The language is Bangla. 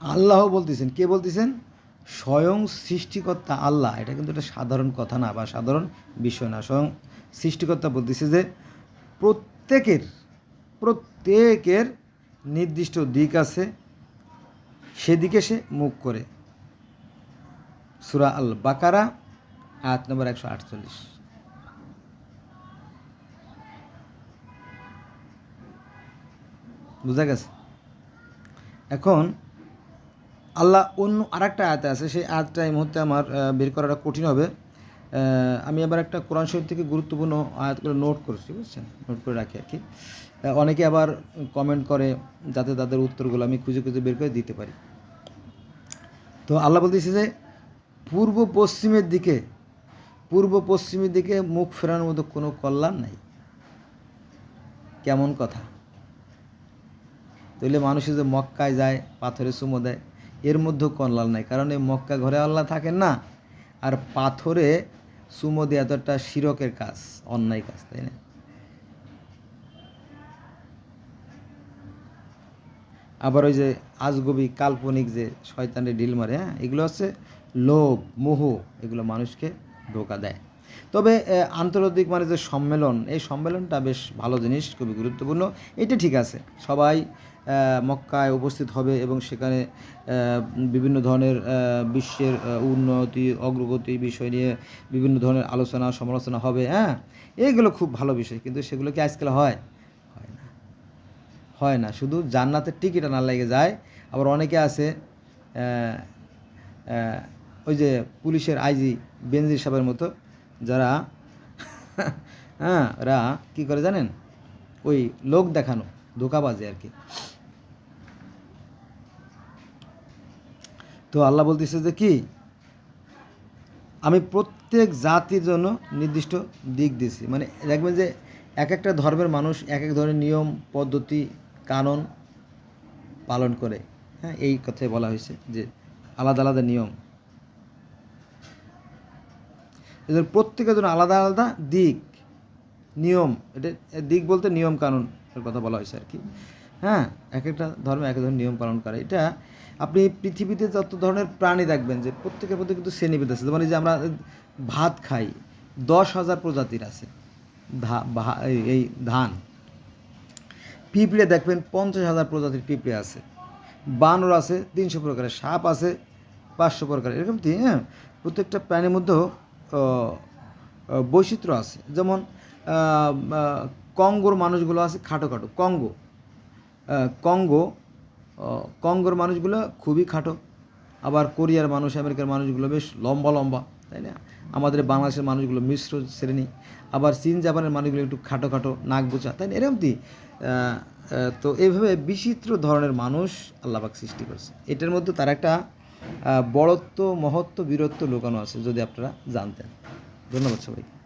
আল্লাহ বলতেছেন, কে বলতেছেন? স্বয়ং সৃষ্টিকর্তা আল্লাহ। এটা কিন্তু একটা সাধারণ কথা না, বা সাধারণ বিষয় না। স্বয়ং সৃষ্টিকর্তা বলতেছে যে, প্রত্যেকের প্রত্যেকের নির্দিষ্ট দিক আছে, সেদিকে সে মুখ করে। সুরা আল বাকারা আয়াত নম্বর একশো আটচল্লিশ। বুঝা গেছে? এখন আল্লাহ অন্য আরেকটা আয়াতে আছে, সেই আয়াতটা এই মুহূর্তে আমার বের করাটা কঠিন হবে। আমি আবার একটা কোরআন শরীফ থেকে গুরুত্বপূর্ণ আয়াতগুলো নোট করছি, বুঝছেন? নোট করে রাখি আর কি অনেকে আবার কমেন্ট করে যাতে তাদের উত্তরগুলো আমি খুঁজে খুঁজে বের করে দিতে পারি। তো আল্লাহ বলতেছে যে, পূর্ব পশ্চিমের দিকে, পূর্ব পশ্চিমের দিকে মুখ ফেরানোর মতো কোনো কল্যাণ নাই। কেমন কথা? তাহলে মানুষের যে মক্কায় যায় পাথরে চুমো দেয় এর মধ্যেও কল্যাণ নাই। কারণ এই মক্কা ঘরে আল্লাহ থাকেন না, আর পাথরে চুমো দেওয়া তো একটা শিরকের কাজ, অন্যায় কাজ, তাই না? আবার ওই যে আজগবি কাল্পনিক যে শয়তানের ঢিল মারে হ্যাঁ? এগুলো হচ্ছে লোভ, মোহ, এগুলো মানুষকে ধোকা দেয়। তবে আন্তর্জাতিক মানে যে সম্মেলন, এই সম্মেলনটা বেশ ভালো জিনিস, খুবই গুরুত্বপূর্ণ। এটা ঠিক আছে। সবাই মক্কায় উপস্থিত হবে এবং সেখানে বিভিন্ন ধরনের বিশ্বের উন্নতি, অগ্রগতি বিষয় নিয়ে বিভিন্ন ধরনের আলোচনা, সমালোচনা হবে হ্যাঁ? এইগুলো খুব ভালো বিষয়, কিন্তু সেগুলো কি আজকাল হয়? হয় না। হয় না। শুধু জান্নাতের টিকিট না লেগে যায়। আবার অনেকে আছে ওই যে পুলিশের আইজি, বেনজির সাহেবের মতো যারা হ্যাঁ ওরা কী করে জানেন? ওই লোক দেখানো, ধোকাবাজি আর কি। তো আল্লাহ বলতেছে যে কি, আমি প্রত্যেক জাতির জন্য নির্দিষ্ট দিক দিয়েছি। মানে দেখবেন যে এক একটা ধর্মের মানুষ এক এক ধরনের নিয়ম, পদ্ধতি, কানুন পালন করে। হ্যাঁ এই কথাই বলা হয়েছে যে আলাদা আলাদা নিয়ম। এদের প্রত্যেকের জন্য আলাদা আলাদা দিক, নিয়ম। এটা দিক বলতে নিয়ম কানুন এর কথা বলা হয়েছে আর কি। হ্যাঁ এক একটা ধর্মে এক ধরনের নিয়ম পালন করে। এটা আপনি পৃথিবীতে যত ধরনের প্রাণী দেখবেন যে প্রত্যেকের প্রতি কিন্তু শ্রেণীভেদ আছে। যেমন এই যে আমরা ভাত খাই, দশ হাজার প্রজাতির আছে। এই- ধান। পিঁপড়ে দেখবেন পঞ্চাশ হাজার প্রজাতির পিঁপড়ে আছে। বানর আছে, তিনশো প্রকারের সাপ আছে, পাঁচশো প্রকারের। এরকম হ্যাঁ প্রত্যেকটা প্রাণীর মধ্যেও বৈচিত্র্য আছে। যেমন কঙ্গোর মানুষগুলো আছে খাটো খাটো। কঙ্গো কঙ্গো কঙ্গোর মানুষগুলো খুবই খাটো। আবার কোরিয়ার মানুষ, আমেরিকার মানুষগুলো বেশ লম্বা লম্বা, তাই না? আমাদের বাংলাদেশের মানুষগুলো মিশ্র শ্রেণি। আবার চীন, জাপানের মানুষগুলো একটু খাটো খাটো, নাক বোচা তাই না? এরকম কি? তো এইভাবে বিচিত্র ধরনের মানুষ আল্লাহবাক সৃষ্টি করেছে। এটার মধ্যে তার একটা বড়ত্ব মহত্ব বীরত্ব লুকানো আছে যদি আপনারা জানতেন। ধন্যবাদ সবাইকে।